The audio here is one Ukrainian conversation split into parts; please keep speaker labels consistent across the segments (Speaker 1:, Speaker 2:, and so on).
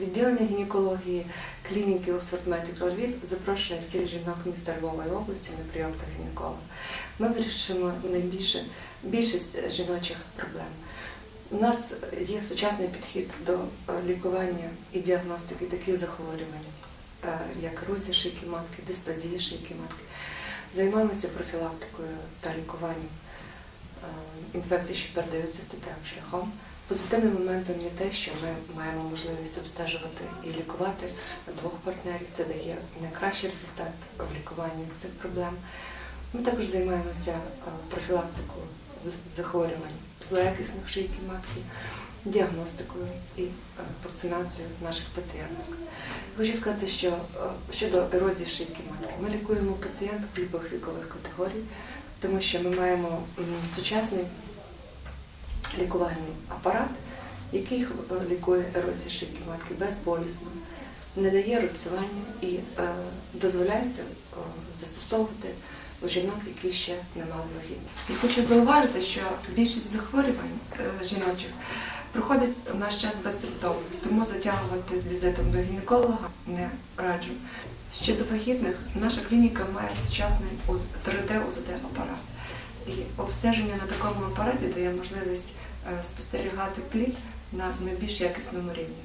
Speaker 1: Відділення гінекології клініки Oxford Medical Львів запрошує всіх жінок міста Львова і області на прийом до гінеколога. Ми вирішимо найбільше більшість жіночих проблем. У нас є сучасний підхід до лікування і діагностики таких захворювань, е, як ерозія шийки матки, дисплазія шийки матки. Займаємося профілактикою та лікуванням е, інфекцій, що передаються статевим шляхом. Позитивним моментом є те, що ми маємо можливість обстежувати і лікувати двох партнерів. Це дає найкращий результат в лікуванні цих проблем. Ми також займаємося е, профілактикою захворювань злоякісних шийки матки, діагностикою і е, вакцинацією наших пацієнток. Хочу сказати, що е, щодо ерозії шийки матки, ми лікуємо пацієнток любих вікових категорій, тому що ми маємо сучасний лікувальний апарат, який е, лікує ерозію шийки матки безболісно, не дає рубцювання і е, дозволяється е, застосовувати у жінок, які ще не мали вагітності. І хочу зауважити, що більшість захворювань е, жіночих проходить в наш час безсимптомно, тому затягувати з візитом до гінеколога не раджу. Щодо вагітних, наша клініка має сучасний 3D УЗД апарат. Обстеження на такому апараті дає можливість е, спостерігати плід на найбільш якісному рівні.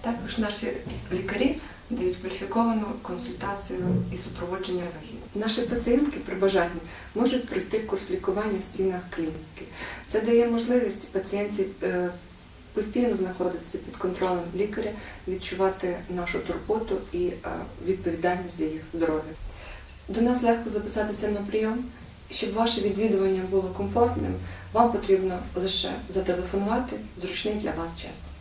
Speaker 1: Також наші лікарі дають кваліфіковану консультацію і супроводження вагітних. Наші пацієнтки при бажанні можуть пройти курс лікування в стінах клініки. Це дає можливість пацієнтці е, постійно знаходитися під контролем лікаря, відчувати нашу турботу і е, відповідальність за їх здоров'я. До нас легко записатися на прийом. Щоб ваше відвідування було комфортним, вам потрібно лише зателефонувати зручний для вас час.